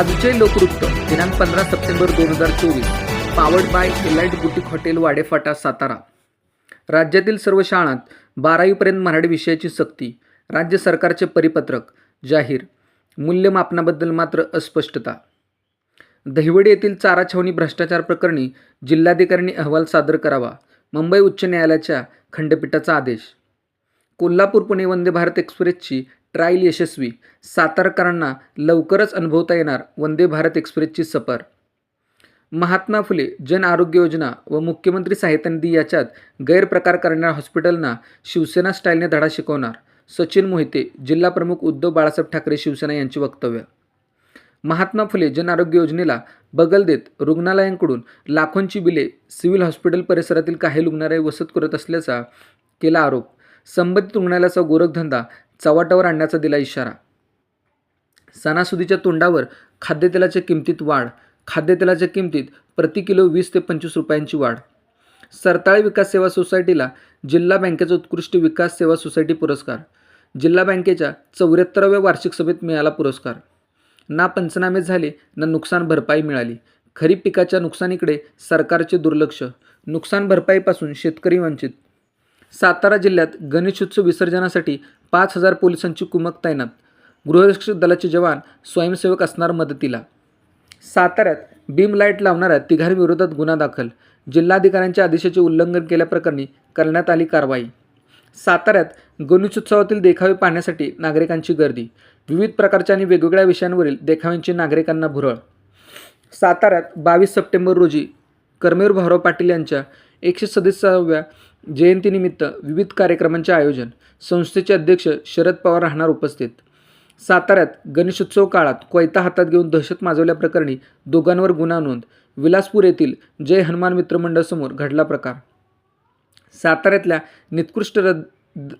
आजचे लोकवृत्त दिनांक पंधरा सप्टेंबर दोन हजार चोवीस powered by elite boutique hotel Wadephata Satara. राज्यातील सर्व शाळांत बारावीपर्यंत मराठी विषयाची सक्ती राज्य सरकारचे परिपत्रक जाहीर. मूल्यमापनाबद्दल मात्र अस्पष्टता. दहिवडी येथील चारा छावणी भ्रष्टाचार प्रकरणी जिल्हाधिकाऱ्यांनी अहवाल सादर करावा मुंबई उच्च न्यायालयाच्या खंडपीठाचा आदेश. कोल्हापूर पुणे वंदे भारत एक्सप्रेसची ट्रायल यशस्वी सातारकरांना लवकरच अनुभवता येणार वंदे भारत एक्सप्रेसची सफर. महात्मा फुले जन आरोग्य योजना व मुख्यमंत्री सहायता निधी याच्यात गैरप्रकार करणाऱ्या हॉस्पिटलना शिवसेना स्टाईलने धडा शिकवणार सचिन मोहिते जिल्हा प्रमुख उद्धव बाळासाहेब ठाकरे शिवसेना यांचे वक्तव्य. महात्मा फुले जन आरोग्य योजनेला बगल देत रुग्णालयांकडून लाखोंची बिले सिव्हिल हॉस्पिटल परिसरातील काही रुग्णालय वसत करत असल्याचा केला आरोप. संबंधित रुग्णालयाचा गोरखधंदा चव्हाट्यावर आणण्याचा दिला इशारा. सणासुदीच्या तोंडावर खाद्यतेलाच्या किमतीत वाढ खाद्यतेलाच्या किमतीत प्रति किलो वीस ते पंचवीस रुपयांची वाढ. सरताळे विकास सेवा सोसायटीला जिल्हा बँकेचा उत्कृष्ट विकास सेवा सोसायटी पुरस्कार जिल्हा बँकेच्या चौऱ्याहत्तराव्या वार्षिक सभेत मिळाला पुरस्कार. ना पंचनामे झाले ना नुकसान भरपाई मिळाली. खरीप पिकाच्या नुकसानीकडे सरकारचे दुर्लक्ष नुकसान भरपाईपासून शेतकरी वंचित सातारा जिल्ह्यात गणेशोत्सव विसर्जनासाठी पाच हजार पोलिसांची कुमक तैनात. गृहरक्षक दलाचे जवान स्वयंसेवक असणार मदतीला. साताऱ्यात बीम लाइट लावणाऱ्या तिघांविरोधात गुन्हा दाखल. जिल्हाधिकाऱ्यांच्या आदेशाचे उल्लंघन केल्याप्रकरणी करण्यात आली कारवाई. साताऱ्यात गणेशोत्सवातील देखावे पाहण्यासाठी नागरिकांची गर्दी. विविध प्रकारच्या आणि वेगवेगळ्या विषयांवरील देखाव्यांची नागरिकांना भुरळ. साताऱ्यात बावीस सप्टेंबर रोजी कर्मेर भाऊराव पाटील यांच्या एकशे सदस्याव्या जयंतीनिमित्त विविध कार्यक्रमांचे आयोजन संस्थेचे अध्यक्ष शरद पवार राहणार उपस्थित. साताऱ्यात गणेशोत्सव काळात कोयता हातात घेऊन दहशत माजवल्याप्रकरणी दोघांवर गुन्हा नोंद विलासपूर येथील जय हनुमान मित्र मंडळासमोर घडला प्रकार. साताऱ्यातल्या निकृष्ट र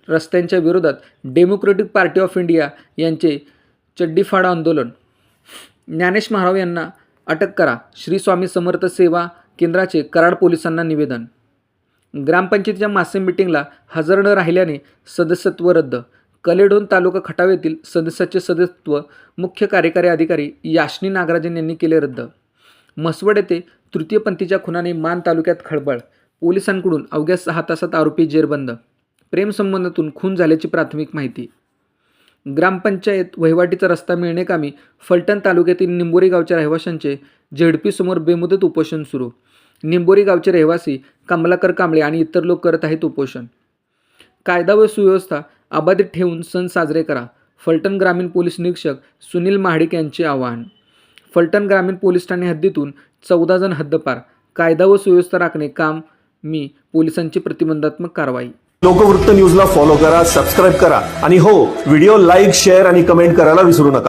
रस्त्यांच्या विरोधात डेमोक्रेटिक पार्टी ऑफ इंडिया यांचे चड्डीफाडा आंदोलन. ज्ञानेश महाराव यांना अटक करा श्री स्वामी समर्थ सेवा केंद्राचे कराड पोलिसांना निवेदन. ग्रामपंचायतीच्या मासे मिटिंगला हजर न राहिल्याने सदस्यत्व रद्द. कलेडोन तालुका खटाव येथील सदस्याचे सदस्यत्व मुख्य कार्यकारी अधिकारी याशनी नागराजन यांनी केले रद्द. म्हसवड येथे तृतीयपंथीच्या खुनाने मान तालुक्यात खळबळ. पोलिसांकडून अवघ्या सहा तासात आरोपी जेरबंद. प्रेमसंबंधातून खून झाल्याची प्राथमिक माहिती. ग्रामपंचायत वहिवाटीचा रस्ता मिळणेकामी फलटण तालुक्यातील निंबोरी गावच्या रहिवाशांचे झेडपीसमोर बेमुदत उपोषण सुरू. निंबोरी गावचे रहिवासी कमलाकर कांबळे आणि इतर लोक करत आहेत उपोषण. कायदा व सुव्यवस्था अबाधित ठेवून सण साजरे करा. फलटण ग्रामीण पोलीस निरीक्षक सुनील महाडिक यांचे आवाहन. फलटण ग्रामीण पोलीस ठाणे हद्दीतून चौदा जण हद्दपार. कायदा व सुव्यवस्था राखणे काम मी पोलिसांची प्रतिबंधात्मक कारवाई. लोकवृत्त न्यूजला फॉलो करा सबस्क्राईब करा आणि हो व्हिडिओ लाईक शेअर आणि कमेंट करायला विसरू नका.